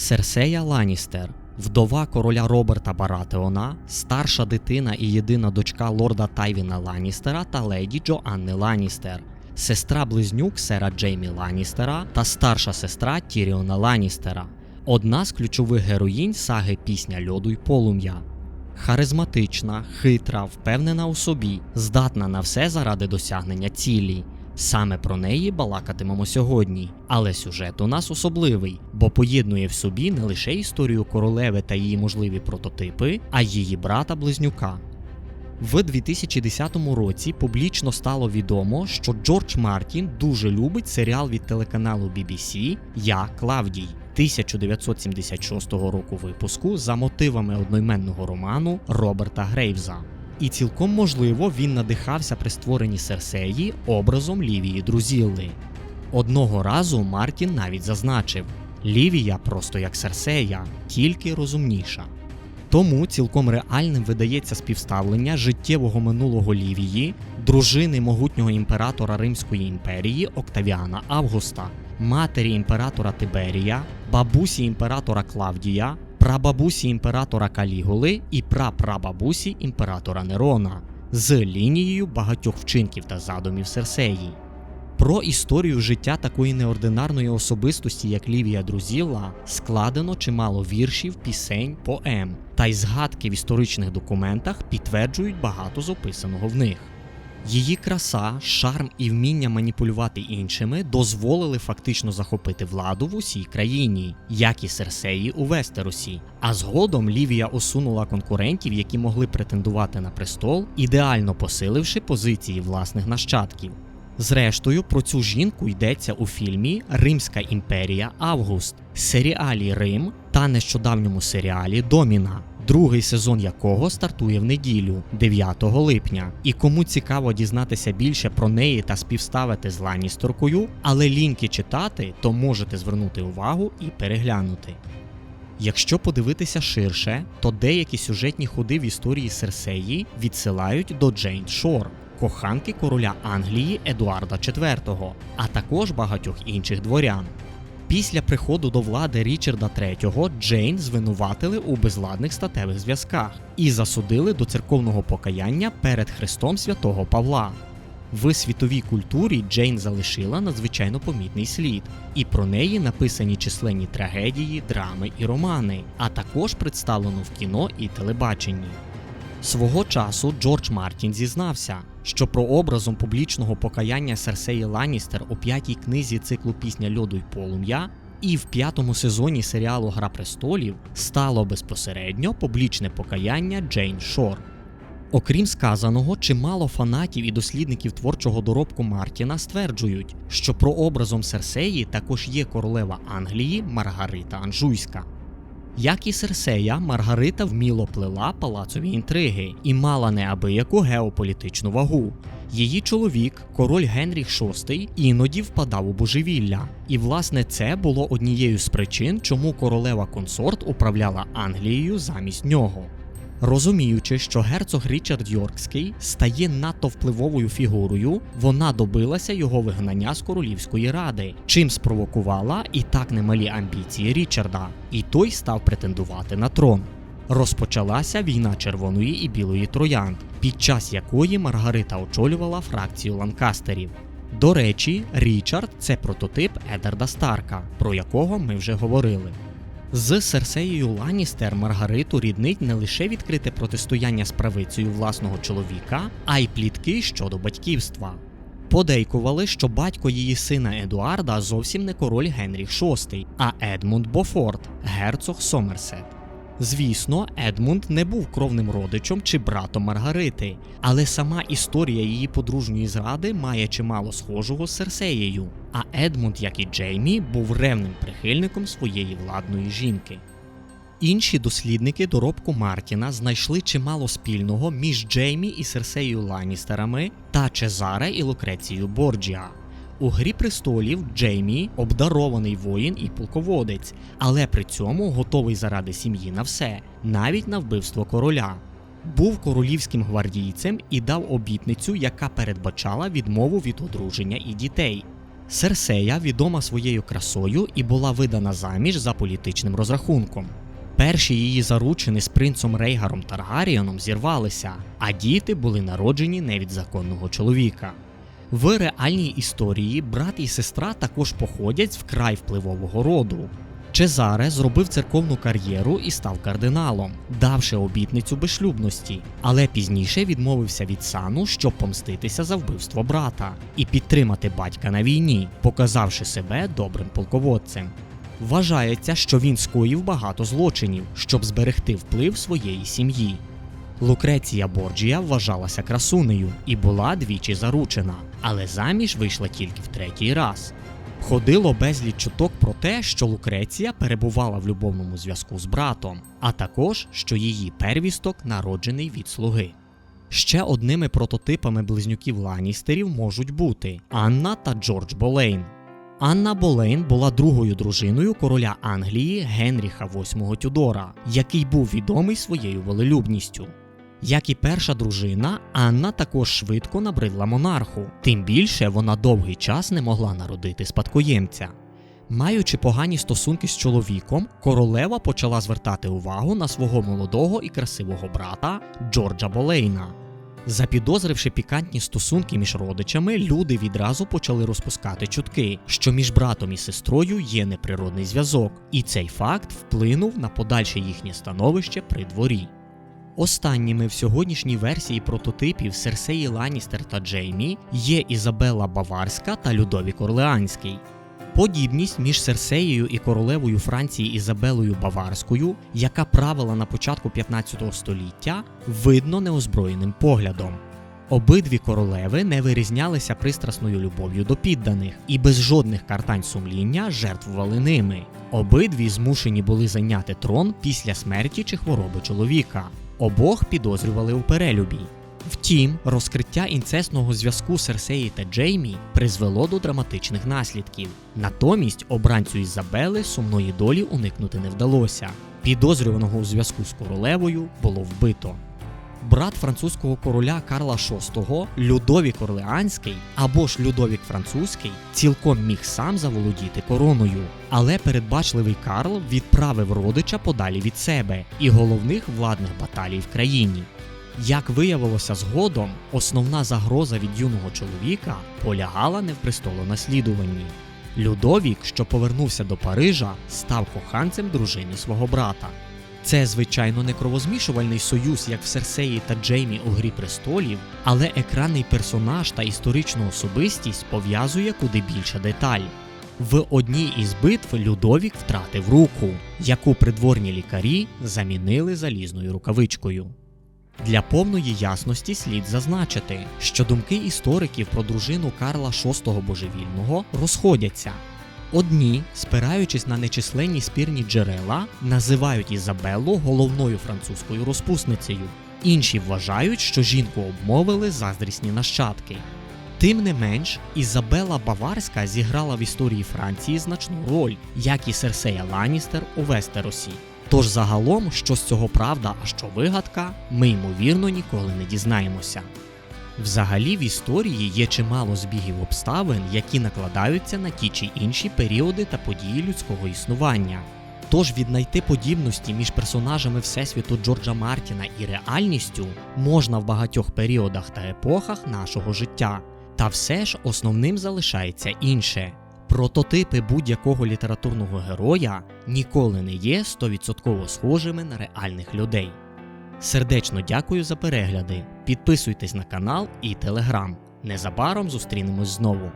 Серсея Ланністер, вдова короля Роберта Баратеона, старша дитина і єдина дочка лорда Тайвіна Ланністера та леді Джоанни Ланністер, сестра близнюк сера Джеймі Ланністера та старша сестра Тіріона Ланністера. Одна з ключових героїнь саги Пісня льоду й полум'я. Харизматична, хитра, впевнена у собі, здатна на все заради досягнення цілі. Саме про неї балакатимемо сьогодні. Але сюжет у нас особливий, бо поєднує в собі не лише історію королеви та її можливі прототипи, а й її брата-близнюка. В 2010 році публічно стало відомо, що Джордж Мартін дуже любить серіал від телеканалу BBC Я Клавдій 1976 року випуску за мотивами одноіменного роману Роберта Грейвза. І цілком можливо він надихався при створенні Серсеї образом Лівії Друзілли. Одного разу Мартін навіть зазначив: Лівія просто як Серсея, тільки розумніша. Тому цілком реальним видається співставлення життєвого минулого Лівії, дружини могутнього імператора Римської імперії Октавіана Августа, матері імператора Тиберія, бабусі імператора Клавдія, прабабусі імператора Калігули і прапрабабусі імператора Нерона з лінією багатьох вчинків та задумів Серсеї. Про історію життя такої неординарної особистості, як Лівія Друзілла, складено чимало віршів, пісень, поем, та й згадки в історичних документах підтверджують багато з описаного в них. Її краса, шарм і вміння маніпулювати іншими дозволили фактично захопити владу в усій країні, як і Серсеї у Вестеросі. А згодом Лівія усунула конкурентів, які могли претендувати на престол, ідеально посиливши позиції власних нащадків. Зрештою, про цю жінку йдеться у фільмі Римська імперія Август, серіалі Рим та нещодавньому серіалі Доміна, другий сезон якого стартує в неділю, 9 липня. І кому цікаво дізнатися більше про неї та співставити з Ланністеркою, але лінки читати, то можете звернути увагу і переглянути. Якщо подивитися ширше, то деякі сюжетні ходи в історії Серсеї відсилають до Джейн Шор, коханки короля Англії Едуарда IV, а також багатьох інших дворян. Після приходу до влади Річарда III Джейн звинуватили у безладних статевих зв'язках і засудили до церковного покаяння перед хрестом святого Павла. В світовій культурі Джейн залишила надзвичайно помітний слід, і про неї написані численні трагедії, драми і романи, а також представлено в кіно і телебаченні. Свого часу Джордж Мартін зізнався, що прообразом публічного покаяння Серсеї Ланністер у п'ятій книзі циклу Пісня льоду й полум'я і в п'ятому сезоні серіалу Гра престолів стало безпосередньо публічне покаяння Джейн Шор. Окрім сказаного, чимало фанатів і дослідників творчого доробку Мартіна стверджують, що прообразом Серсеї також є королева Англії Маргарита Анжуйська. Як і Серсея, Маргарита вміло плела палацові інтриги і мала неабияку геополітичну вагу. Її чоловік, король Генріх VI, іноді впадав у божевілля, і власне це було однією з причин, чому королева консорт управляла Англією замість нього. Розуміючи, що герцог Річард Йоркський стає надто впливовою фігурою, вона добилася його вигнання з королівської ради, чим спровокувала і так немалі амбіції Річарда, і той став претендувати на трон. Розпочалася війна червоної і білої троянд, під час якої Маргарита очолювала фракцію ланкастерів. До речі, Річард це прототип Едарда Старка, про якого ми вже говорили. З Серсеєю Ланністер Маргариту ріднить не лише відкрите протистояння з правицею власного чоловіка, а й плітки щодо батьківства. Подейкували, що батько її сина Едуарда зовсім не король Генріх VI, а Едмунд Бофорт, герцог Сомерсет. Звісно, Едмунд не був кровним родичем чи братом Маргарити, але сама історія її подружньої зради має чимало схожого з Серсеєю. А Едмунд, як і Джеймі, був ревним прихильником своєї владної жінки. Інші дослідники доробку Мартіна знайшли чимало спільного між Джеймі і Серсеєю Ланністерами та Чезаре і Лукрецією Борджіа. У Грі престолів Джеймі обдарований воїн і полководець, але при цьому готовий заради сім'ї на все, навіть на вбивство короля. Був королівським гвардійцем і дав обітницю, яка передбачала відмову від одруження і дітей. Серсея відома своєю красою і була видана заміж за політичним розрахунком. Перші її заручини з принцем Рейгаром Таргаріоном зірвалися, а діти були народжені не від законного чоловіка. В реальній історії брат і сестра також походять з вкрай впливового роду. Чезаре зробив церковну кар'єру і став кардиналом, давши обітницю безшлюбності, але пізніше відмовився від сану, щоб помститися за вбивство брата і підтримати батька на війні, показавши себе добрим полководцем. Вважається, що він скоїв багато злочинів, щоб зберегти вплив своєї сім'ї. Лукреція Борджія вважалася красунею і була двічі заручена, але заміж вийшла тільки в третій раз. Ходило безліч чуток про те, що Лукреція перебувала в любовному зв'язку з братом, а також що її первісток народжений від слуги. Ще одними прототипами близнюків Ланністерів можуть бути Анна та Джордж Болейн. Анна Болейн була другою дружиною короля Англії Генріха VIII Тюдора, який був відомий своєю волелюбністю. Як і перша дружина, Анна також швидко набридла монарху, тим більше вона довгий час не могла народити спадкоємця. Маючи погані стосунки з чоловіком, королева почала звертати увагу на свого молодого і красивого брата Джорджа Болейна. Запідозривши пікантні стосунки між родичами, люди відразу почали розпускати чутки, що між братом і сестрою є неприродний зв'язок, і цей факт вплинув на подальше їхнє становище при дворі. Останніми в сьогоднішній версії прототипів Серсеї Ланністер та Джеймі є Ізабелла Баварська та Людовік Орлеанський. Подібність між Серсеєю і королевою Франції Ізабелою Баварською, яка правила на початку 15 століття, видно неозброєним поглядом. Обидві королеви не вирізнялися пристрасною любов'ю до підданих і без жодних картань сумління жертвували ними. Обидві змушені були зайняти трон після смерті чи хвороби чоловіка. Обох підозрювали у перелюбі. Втім, розкриття інцесного зв'язку Серсеї та Джеймі призвело до драматичних наслідків. Натомість обранцю Ізабели сумної долі уникнути не вдалося. Підозрюваного у зв'язку з королевою було вбито. Брат французького короля Карла VI, Людовік Орлеанський або ж Людовік Французький, цілком міг сам заволодіти короною, але передбачливий Карл відправив родича подалі від себе і головних владних баталій в країні. Як виявилося згодом, основна загроза від юного чоловіка полягала не в престолонаслідуванні. Людовік, що повернувся до Парижа, став коханцем дружини свого брата. Це, звичайно, не кровозмішувальний союз, як в Серсеї та Джеймі у Грі престолів, але екранний персонаж та історичну особистість пов'язує куди більша деталь. В одній із битв Людовік втратив руку, яку придворні лікарі замінили залізною рукавичкою. Для повної ясності слід зазначити, що думки істориків про дружину Карла VI Божевільного розходяться. Одні, спираючись на нечисленні спірні джерела, називають Ізабеллу головною французькою розпусницею. Інші вважають, що жінку обмовили заздрісні нащадки. Тим не менш, Ізабела Баварська зіграла в історії Франції значну роль, як і Серсея Ланністер у Вестеросі. Тож загалом, що з цього правда, а що вигадка, ми ймовірно ніколи не дізнаємося. Взагалі в історії є чимало збігів обставин, які накладаються на ті чи інші періоди та події людського існування. Тож віднайти подібності між персонажами Всесвіту Джорджа Мартіна і реальністю можна в багатьох періодах та епохах нашого життя. Та все ж основним залишається інше. Прототипи будь-якого літературного героя ніколи не є 100% схожими на реальних людей. Сердечно дякую за перегляди. Підписуйтесь на канал і телеграм. Незабаром зустрінемось знову.